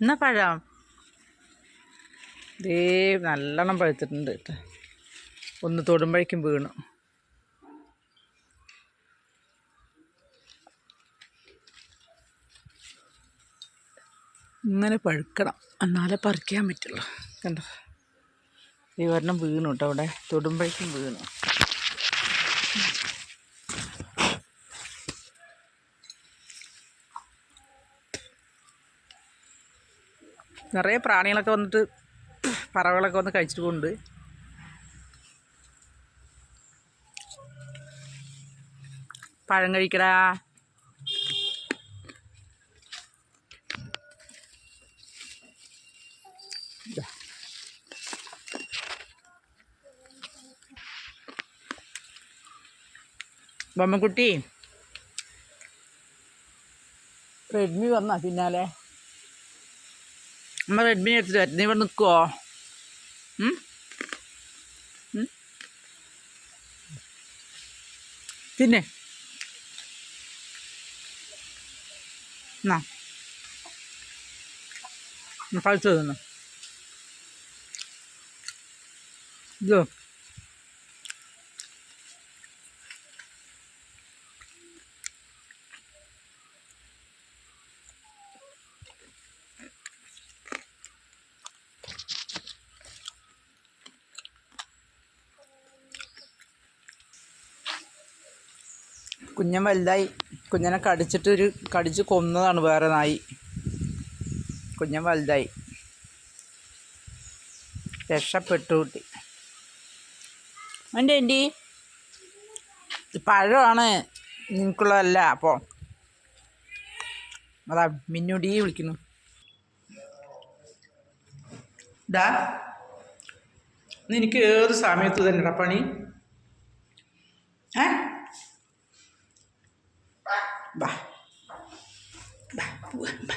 എന്നാ പഴം? ദേ നല്ലോണം പഴുത്തിട്ടുണ്ട് കേട്ടോ. ഒന്ന് തൊടുമ്പോഴേക്കും വീണു. ഇങ്ങനെ പഴുക്കണം. എന്നാലേ പറിക്കാൻ പറ്റുള്ളൂ. കണ്ടോ? ഈ ഒരെണ്ണം വീണു കേട്ടോ അവിടെ. തൊടുമ്പോഴേക്കും വീണു. നിറയെ പ്രാണികളൊക്കെ വന്നിട്ട് പറവകളൊക്കെ വന്ന് കഴിച്ചിട്ട് പോകുന്നുണ്ട് പഴം കഴിക്കടാ. ബൊമ്മക്കുട്ടി റെഡ്മി വന്നാ പിന്നാലെ. അമ്മ റെഡ്മി എടുത്തിട്ട് വരാം. നീ ഇവിടെ നിൽക്കുവോ? പിന്നെ? എന്നാ പഴുത്ത് തിന്നു ഇതോ. കുഞ്ഞൻ വലുതായി. കുഞ്ഞനെ കടിച്ചിട്ട് ഒരു കടിച്ച് കൊന്നതാണ് വേറെ നായി. കുഞ്ഞൻ വലുതായി. രക്ഷപ്പെട്ടു കുട്ടി. എന്റെ എന്റെ പഴമാണ്. നിനക്കുള്ളതല്ല അപ്പോൾ അതാ മിന്നുടി വിളിക്കുന്നു. ഡാ നിനക്ക് ഏത് സമയത്ത് തന്നെടാ പണി? ഏ? 吧，吧，不问吧。